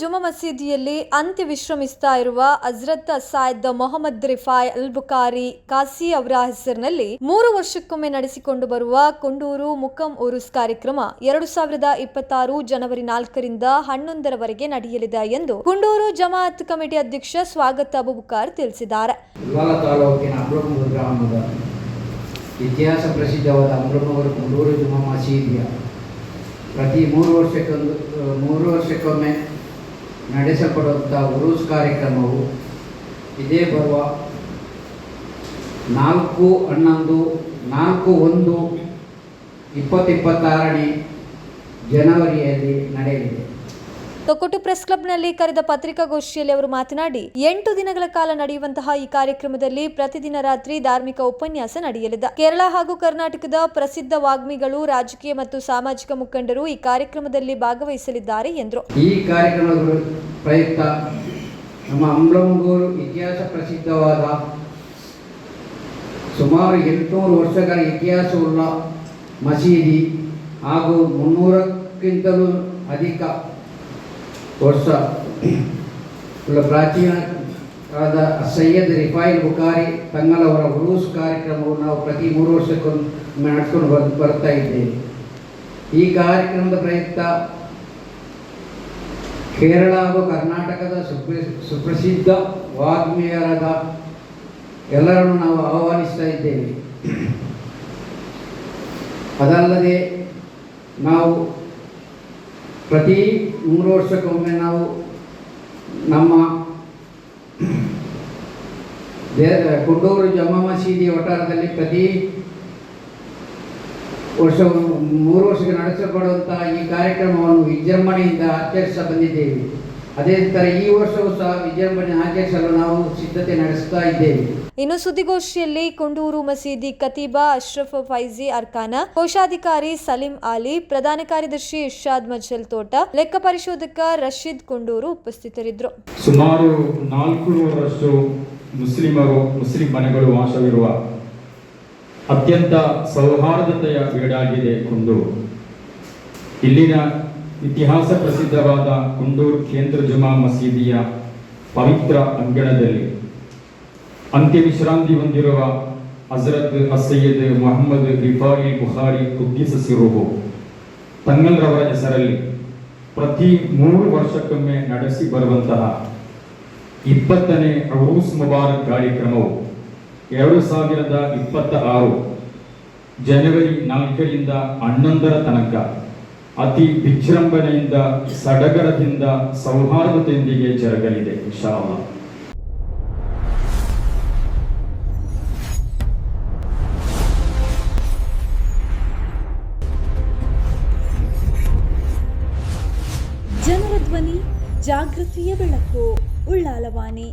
ಜುಮಾ ಮಸೀದಿಯಲ್ಲಿ ಅಂತ್ಯ ವಿಶ್ರಮಿಸ್ತಾ ಇರುವ ಅಜ್ರತ್ ಸಾಯದ್ ಮೊಹಮ್ಮದ್ ರಿಫಾಯ್ ಅಲ್ ಬುಖಾರಿ ಕಾಸಿ ಅವರ ಹೆಸರಿನಲ್ಲಿ ಮೂರು ವರ್ಷಕ್ಕೊಮ್ಮೆ ನಡೆಸಿಕೊಂಡು ಬರುವ ಕೊಂಡೂರು ಮುಕಂ ಉರುಸ್ ಕಾರ್ಯಕ್ರಮ ಎರಡು ಸಾವಿರದ ಇಪ್ಪತ್ತಾರು ಜನವರಿ ನಾಲ್ಕರಿಂದ ಹನ್ನೊಂದರವರೆಗೆ ನಡೆಯಲಿದೆ ಎಂದು ಕುಂಡೂರು ಜಮಾಅತ್ ಕಮಿಟಿ ಅಧ್ಯಕ್ಷ ಸ್ವಾಗತ ಅಬುಬುಕಾರ್ ತಿಳಿಸಿದ್ದಾರೆ. ಇತಿಹಾಸ ಪ್ರಸಿದ್ಧವಾದ ಕುಂಡೂರು ಜುಮಾ ಮಸೀದಿಯ ಪ್ರತಿ ಮೂರು ವರ್ಷಕ್ಕೊಂದು, ಮೂರು ವರ್ಷಕ್ಕೊಮ್ಮೆ ನಡೆಸಲ್ಪಡುವಂಥ ಉರೂಸ್ ಕಾರ್ಯಕ್ರಮವು ಇದೇ ಬರುವ ನಾಲ್ಕು ಹನ್ನೊಂದು ನಾಲ್ಕು ಒಂದು ಇಪ್ಪತ್ತಿಪ್ಪತ್ತಾರನೇ ಜನವರಿಯಲ್ಲಿ ನಡೆಯಲಿದೆ. ತೊಕ್ಕೊಟ್ಟು ಪ್ರೆಸ್ ಕ್ಲಬ್ನಲ್ಲಿ ಕರೆದ ಪತ್ರಿಕಾಗೋಷ್ಠಿಯಲ್ಲಿ ಅವರು ಮಾತನಾಡಿ, ಎಂಟು ದಿನಗಳ ಕಾಲ ನಡೆಯುವಂತಹ ಈ ಕಾರ್ಯಕ್ರಮದಲ್ಲಿ ಪ್ರತಿದಿನ ರಾತ್ರಿ ಧಾರ್ಮಿಕ ಉಪನ್ಯಾಸ ನಡೆಯಲಿದೆ. ಕೇರಳ ಹಾಗೂ ಕರ್ನಾಟಕದ ಪ್ರಸಿದ್ಧ ವಾಗ್ಮಿಗಳು, ರಾಜಕೀಯ ಮತ್ತು ಸಾಮಾಜಿಕ ಮುಖಂಡರು ಈ ಕಾರ್ಯಕ್ರಮದಲ್ಲಿ ಭಾಗವಹಿಸಲಿದ್ದಾರೆ ಎಂದರು. ಈ ಕಾರ್ಯಕ್ರಮದ ಪ್ರಯುಕ್ತ ನಮ್ಮ ಅಂಬ್ಲಮಗೂರು ಇತಿಹಾಸ ಪ್ರಸಿದ್ಧವಾದ ಸುಮಾರು ಎಂಟುನೂರು ವರ್ಷಗಳ ಇತಿಹಾಸವುಳ್ಳ ಮಸೀದಿ ಹಾಗೂ ಮುನ್ನೂರಕ್ಕಿಂತಲೂ ಅಧಿಕ ವರ್ಷ ಉಳ್ಳ ಆದ ಸೈಯದ್ ರಿಫಾಯಿಲ್ ಬುಖಾರಿ ತಂಗಲವರ ಉರೂಸ್ ಕಾರ್ಯಕ್ರಮವನ್ನು ನಾವು ಪ್ರತಿ ಮೂರು ವರ್ಷಕ್ಕೊಂದು ನಡ್ಕೊಂಡು ಬರ್, ಬರ್ತಾ ಇದ್ದೇವೆ. ಈ ಕಾರ್ಯಕ್ರಮದ ಪ್ರಯುಕ್ತ ಕೇರಳ ಹಾಗೂ ಕರ್ನಾಟಕದ ಸುಪ್ರ, ಸುಪ್ರಸಿದ್ಧ ವಾಗ್ಮಿಯರಾದ ಎಲ್ಲರನ್ನು ನಾವು ಆಹ್ವಾನಿಸ್ತಾ ಇದ್ದೇವೆ. ಅದಲ್ಲದೆ ನಾವು ಪ್ರತಿ ಮೂರು ವರ್ಷಕ್ಕೊಮ್ಮೆ ನಾವು ನಮ್ಮ ಕುಂಡೂರು ಜಮ್ಮ ಮಸೀದಿ ವಠಾರದಲ್ಲಿ ಪ್ರತಿ ವರ್ಷ ಮೂರು ವರ್ಷಕ್ಕೆ ನಡೆಸಲ್ಪಡುವಂತಹ ಈ ಕಾರ್ಯಕ್ರಮವನ್ನು ವಿಜೃಂಭಣೆಯಿಂದ ಆಚರಿಸ ಬಂದಿದ್ದೇವೆ. ಅದೇ ತರ ಈ ವರ್ಷವೂ ಸಹ ವಿಜೃಂಭಣೆ ಆಚರಿಸಲು ನಾವು ಸಿದ್ಧತೆ ನಡೆಸ್ತಾ ಇದ್ದೇವೆ. ಇನ್ನು ಸುದ್ದಿಗೋಷ್ಠಿಯಲ್ಲಿ ಕುಂಡೂರು ಮಸೀದಿ ಕತೀಬಾ ಅಶ್ರಫ್ ಫೈಜಿ ಅರ್ಕಾನ ಕೋಶಾಧಿಕಾರಿ ಸಲೀಂ ಆಲಿ ಪ್ರಧಾನ ಕಾರ್ಯದರ್ಶಿ ಇರ್ಷಾದ್ ಮಜಲ್ ತೋಟ ಲೆಕ್ಕ ಪರಿಶೋಧಕ ರಶೀದ್ ಕುಂಡೂರು ಉಪಸ್ಥಿತರಿದ್ದರು. ಸುಮಾರು ನಾಲ್ಕು ನೂರರಷ್ಟು ಮುಸ್ಲಿಮರು ಮುಸ್ಲಿಂ ಮನೆಗಳು ವಾಸವಿರುವ ಅತ್ಯಂತ ಸೌಹಾರ್ದತೆಯ ಬೀಡಾಗಿದೆ ಕುಂದೂರು. ಇಲ್ಲಿನ ಇತಿಹಾಸ ಪ್ರಸಿದ್ಧವಾದ ಕುಂದೂರು ಕೇಂದ್ರ ಜುಮಾ ಮಸೀದಿಯ ಪವಿತ್ರ ಅಂಗಣದಲ್ಲಿ ಅಂತ್ಯ ವಿಶ್ರಾಂತಿ ಹೊಂದಿರುವ ಹಜರತ್ ಅಸಯ್ಯದ್ ಮೊಹಮ್ಮದ್ ರಿಫಾಯಿ ಬುಖಾರಿ ಕುಗ್ಗಿಸಿರುವು ತಂಗಲ್ರವರ ಹೆಸರಲ್ಲಿ ಪ್ರತಿ ಮೂರು ವರ್ಷಕ್ಕೊಮ್ಮೆ ನಡೆಸಿ ಬರುವಂತಹ ಇಪ್ಪತ್ತನೇ ಅರೂಸ್ ಮುಬಾರಕ್ ಕಾರ್ಯಕ್ರಮವು ಎರಡು ಸಾವಿರದ ಇಪ್ಪತ್ತ ಆರು ಜನವರಿ ನಾಲ್ಕರಿಂದ ಹನ್ನೊಂದರ ತನಕ ಅತಿ ವಿಜೃಂಭಣೆಯಿಂದ ಸಡಗರದಿಂದ ಸೌಹಾರ್ದತೆಯೊಂದಿಗೆ ಜರುಗಲಿದೆ ಶಾಮ ಜನರ ಧ್ವನಿ ಜಾಗೃತಿಯ ಬೆಳಕು ಉಳ್ಳಾಲವಾಣಿ.